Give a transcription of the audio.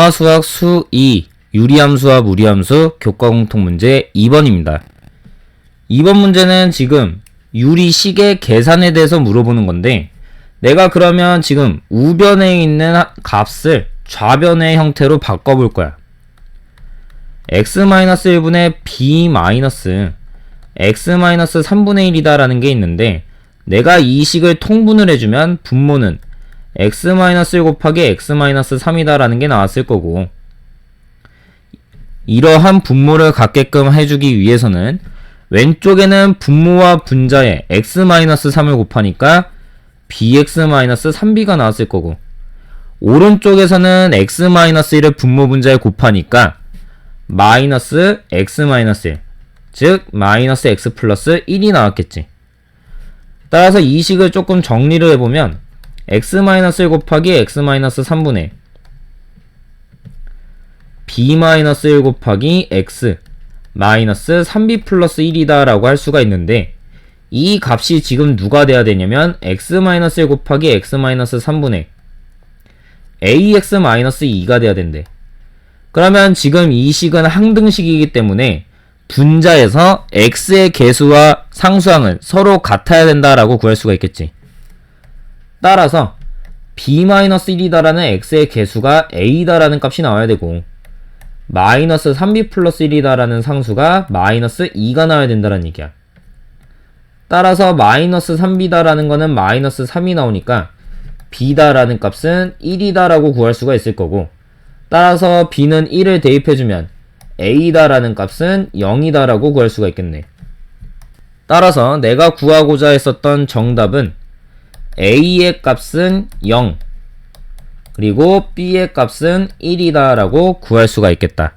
음화수학 수 2 유리함수와 무리함수 교과 공통 문제 2번입니다. 2번 문제는 지금 유리식의 계산에 대해서 물어보는 건데 내가 그러면 지금 우변에 있는 하- 값을 좌변의 형태로 바꿔볼 거야. x-1분의 b- x-3분의 1이다라는 게 있는데 내가 이 식을 통분을 해주면 분모는 x-1 곱하기 x-3이다라는 게 나왔을 거고 이러한 분모를 갖게끔 해주기 위해서는 왼쪽에는 분모와 분자에 x-3을 곱하니까 bx-3b가 나왔을 거고 오른쪽에서는 x-1을 분모 분자에 곱하니까 마이너스 x-1 즉 마이너스 x 플러스 1이 나왔겠지. 따라서 이 식을 조금 정리를 해보면 x-1 곱하기 x-3분의 b-1 곱하기 x 마이너스 3b 플러스 1이다 라고 할 수가 있는데 이 값이 지금 누가 돼야 되냐면 x-1 곱하기 x-3분의 ax-2가 돼야 된대 그러면 지금 이 식은 항등식이기 때문에 분자에서 x의 개수와 상수항은 서로 같아야 된다라고 구할 수가 있겠지. 따라서 b-1이다라는 x의 개수가 a다라는 값이 나와야 되고 마이너스 3b 플러스 1이다라는 상수가 마이너스 2가 나와야 된다는 얘기야. 따라서 마이너스 3b다라는 거는 마이너스 3이 나오니까 b다라는 값은 1이다라고 구할 수가 있을 거고 따라서 b는 1을 대입해주면 a다라는 값은 0이다라고 구할 수가 있겠네. 따라서 내가 구하고자 했었던 정답은 a의 값은 0 그리고 b의 값은 1이다라고 구할 수가 있겠다.